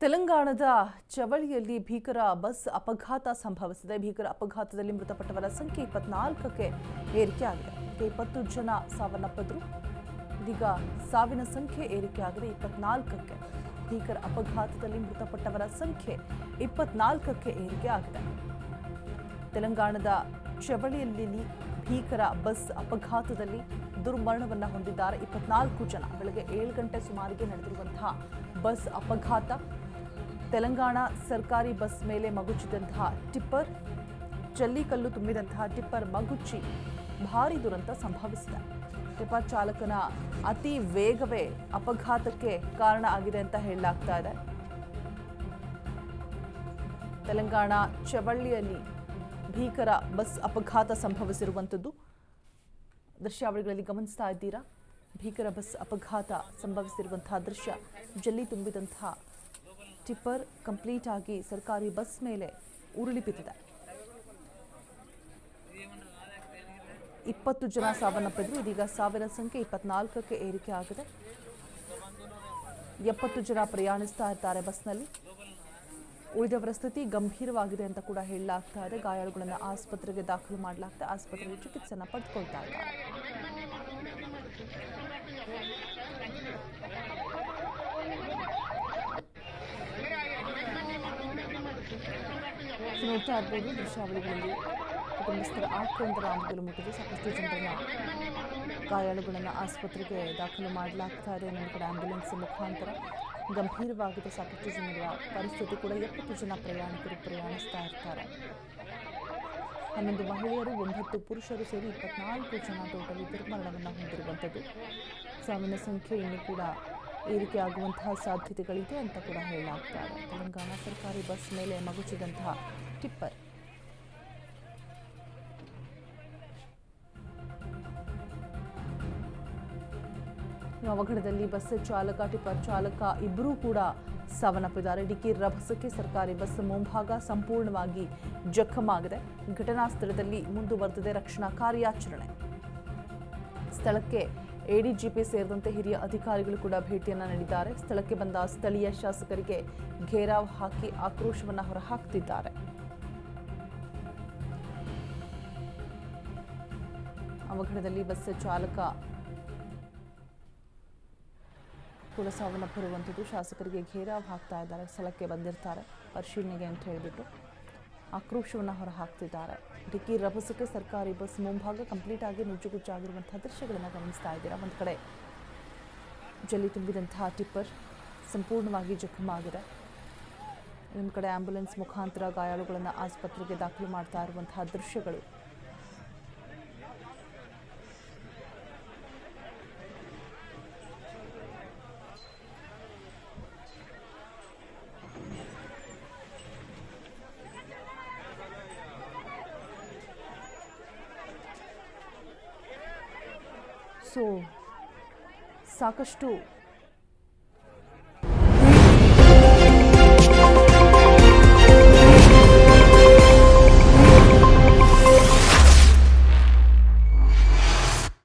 ತೆಲಂಗಾಣದ ಚವಳಿಯಲ್ಲಿ ಭೀಕರ ಬಸ್ ಅಪಘಾತ ಸಂಭವಿಸಿದೆ. ಭೀಕರ ಅಪಘಾತದಲ್ಲಿ ಮೃತಪಟ್ಟವರ ಸಂಖ್ಯೆ ಇಪ್ಪತ್ನಾಲ್ಕಕ್ಕೆ ಏರಿಕೆಯಾಗಿದೆ. ಇಪ್ಪತ್ತು ಜನ ಸಾವನ್ನಪ್ಪಿದ್ರು. ಇದೀಗ ಸಾವಿನ ಸಂಖ್ಯೆ ಏರಿಕೆಯಾಗಿದೆ. ಇಪ್ಪತ್ನಾಲ್ಕಕ್ಕೆ ಭೀಕರ ಅಪಘಾತದಲ್ಲಿ ಮೃತಪಟ್ಟವರ ಸಂಖ್ಯೆ ಇಪ್ಪತ್ನಾಲ್ಕಕ್ಕೆ ಏರಿಕೆಯಾಗಿದೆ. ತೆಲಂಗಾಣದ ಚವಳಿಯಲ್ಲಿ ಭೀಕರ ಬಸ್ ಅಪಘಾತದಲ್ಲಿ ದುರ್ಮರಣವನ್ನ ಹೊಂದಿದ್ದಾರೆ. ಇಪ್ಪತ್ನಾಲ್ಕು ಜನ. ಬೆಳಗ್ಗೆ ಏಳು ಗಂಟೆ ಸುಮಾರಿಗೆ ನಡೆದಿರುವಂತಹ ಬಸ್ ಅಪಘಾತ ತೆಲಂಗಾಣ ಸರ್ಕಾರಿ ಬಸ್ ಮೇಲೆ ಮಗುಚಿದಂತಹ ಟಿಪ್ಪರ್ ಜಲ್ಲಿಕಲ್ಲು ತುಂಬಿದಂತಹ ಟಿಪ್ಪರ್ ಮಗುಚಿ ಭಾರಿ ದುರಂತ ಸಂಭವಿಸಿದೆ. ಟಿಪ್ಪರ್ ಚಾಲಕನ ಅತಿ ವೇಗವೇ ಅಪಘಾತಕ್ಕೆ ಕಾರಣ ಆಗಿದೆ ಅಂತ ಹೇಳಲಾಗ್ತಾ ಇದೆ. ತೆಲಂಗಾಣ ಚವಳ್ಳಿಯಲ್ಲಿ ಭೀಕರ ಬಸ್ ಅಪಘಾತ ಸಂಭವಿಸಿರುವಂಥದ್ದು. ದೃಶ್ಯಾವಳಿಗಳಲ್ಲಿ ಗಮನಿಸ್ತಾ ಇದ್ದೀರಾ? ಭೀಕರ ಬಸ್ ಅಪಘಾತ ಸಂಭವಿಸಿರುವಂತಹ ದೃಶ್ಯ, ಜಲ್ಲಿ ತುಂಬಿದಂತಹ ಟಿಪ್ಪರ್ ಕಂಪ್ಲೀಟ್ ಆಗಿ ಸರ್ಕಾರಿ ಬಸ್ ಮೇಲೆ ಉರುಳಿ ಬಿದ್ದಿದೆ. ಇಪ್ಪತ್ತು ಜನ ಸಾವನ್ನಪ್ಪಿದ್ರು. ಇದೀಗ ಸಾವಿರ ಸಂಖ್ಯೆ ಇಪ್ಪತ್ನಾಲ್ಕಕ್ಕೆ ಏರಿಕೆ ಆಗಿದೆ. ಎಪ್ಪತ್ತು ಜನ ಪ್ರಯಾಣಿಸ್ತಾ ಇರ್ತಾರೆ ಬಸ್ನಲ್ಲಿ. ಉಳಿದವರ ಸ್ಥಿತಿ ಗಂಭೀರವಾಗಿದೆ ಅಂತ ಕೂಡ ಹೇಳಲಾಗ್ತಾ ಇದೆ. ಗಾಯಾಳುಗಳನ್ನು ಆಸ್ಪತ್ರೆಗೆ ದಾಖಲು ಮಾಡಲಾಗ್ತದೆ ಆಸ್ಪತ್ರೆಯಲ್ಲಿ ಚಿಕಿತ್ಸೆಯನ್ನು ಪಡೆದುಕೊಳ್ತಾ ಇದ್ದಾರೆ. ನೋಡ್ತಾ ಇರ್ಬೋದು ದೃಶ್ಯಾವಳಿಗಳಲ್ಲಿ ಕುಟುಂಬಸ್ಥರ ಆಕ್ರಂದರ ಆಮದಲು ಮುಟ್ಟಿದೆ. ಸಾಕಷ್ಟು ಜನರನ್ನ ಗಾಯಾಳುಗಳನ್ನು ಆಸ್ಪತ್ರೆಗೆ ದಾಖಲು ಮಾಡಲಾಗ್ತಾ ಇದೆ ಇನ್ನೊಂದು ಕಡೆ ಆಂಬ್ಯುಲೆನ್ಸ್ ಮುಖಾಂತರ ಗಂಭೀರವಾಗಿದೆ. ಸಾಕಷ್ಟು ಜನರ ಪರಿಸ್ಥಿತಿ ಕೂಡ ಎಪ್ಪತ್ತು ಜನ ಪ್ರಯಾಣಿಕರು ಪ್ರಯಾಣಿಸ್ತಾ ಇರ್ತಾರೆ. ಹನ್ನೊಂದು ಮಹಿಳೆಯರು, ಒಂಬತ್ತು ಪುರುಷರು ಸೇರಿ ಇಪ್ಪತ್ನಾಲ್ಕು ಜನ ಟೋಟಲಿ ದುರ್ಮರಣವನ್ನು ಹೊಂದಿರುವಂಥದ್ದು. ಸಾವಿನ ಸಂಖ್ಯೆ ಇನ್ನೂ ಕೂಡ ಏರಿಕೆ ಆಗುವಂತಹ ಸಾಧ್ಯತೆಗಳಿದೆ ಅಂತ ಕೂಡ ಹೇಳಲಾಗ್ತಾ ಇದೆ. ತೆಲಂಗಾಣ ಸರ್ಕಾರಿ ಬಸ್ ಮೇಲೆ ಮಗುಚಿದಂತಹ ಟಿಪ್ಪರ್. ಅವಘಡದಲ್ಲಿ ಬಸ್ ಚಾಲಕ, ಟಿಪ್ಪರ್ ಚಾಲಕ ಇಬ್ಬರೂ ಕೂಡ ಸಾವನ್ನಪ್ಪಿದ್ದಾರೆ. ಡಿಕ್ಕಿ ರಭಸಕ್ಕೆ ಸರ್ಕಾರಿ ಬಸ್ ಮುಂಭಾಗ ಸಂಪೂರ್ಣವಾಗಿ ಜಖಮಾಗಿದೆ ಘಟನಾ ಸ್ಥಳದಲ್ಲಿ ಮುಂದುವರೆದಿದೆ ರಕ್ಷಣಾ ಕಾರ್ಯಾಚರಣೆ. ಸ್ಥಳಕ್ಕೆ ಎಡಿಜಿಪಿ ಸೇರಿದಂತೆ ಹಿರಿಯ ಅಧಿಕಾರಿಗಳು ಕೂಡ ಭೇಟಿಯನ್ನ ನೀಡಿದ್ದಾರೆ. ಸ್ಥಳಕ್ಕೆ ಬಂದ ಸ್ಥಳೀಯ ಶಾಸಕರಿಗೆ ಘೇರಾವ್ ಹಾಕಿ ಆಕ್ರೋಶವನ್ನು ಹೊರಹಾಕ್ತಿದ್ದಾರೆ. ಅವಘಡದಲ್ಲಿ ಬಸ್ ಚಾಲಕ ಕೂಡ ಸಾವನ್ನಪ್ಪಿರುವಂಥದ್ದು ಶಾಸಕರಿಗೆ ಘೇರಾವ್ ಹಾಕ್ತಾ ಇದ್ದಾರೆ. ಸ್ಥಳಕ್ಕೆ ಬಂದಿರ್ತಾರೆ. ಪರಿಶೀಲನೆಗೆ ಅಂತ ಹೇಳಿಬಿಟ್ಟು. ಆಕ್ರೋಶವನ್ನು ಹೊರಹಾಕ್ತಿದ್ದಾರೆ. ಡಿಕ್ಕಿ ರಭಸಕ್ಕೆ ಸರ್ಕಾರಿ ಬಸ್ ಮುಂಭಾಗ ಕಂಪ್ಲೀಟ್ ಆಗಿ ನುಜ್ಜುಗುಜ್ಜಾಗಿರುವಂತಹ ದೃಶ್ಯಗಳನ್ನು ಗಮನಿಸ್ತಾ ಇದ್ದೀರಾ? ಒಂದು ಕಡೆ ಜಲ್ಲಿ ತುಂಬಿದಂತಹ ಟಿಪ್ಪರ್ ಸಂಪೂರ್ಣವಾಗಿ ಜಖಮಾಗಿದೆ ಇನ್ನೊಂದು ಕಡೆ ಆಂಬ್ಯುಲೆನ್ಸ್ ಮುಖಾಂತರ ಗಾಯಾಳುಗಳನ್ನು ಆಸ್ಪತ್ರೆಗೆ ದಾಖಲು ಮಾಡ್ತಾ ಇರುವಂತಹ ದೃಶ್ಯಗಳು ಸೊ ಸಾಕಷ್ಟು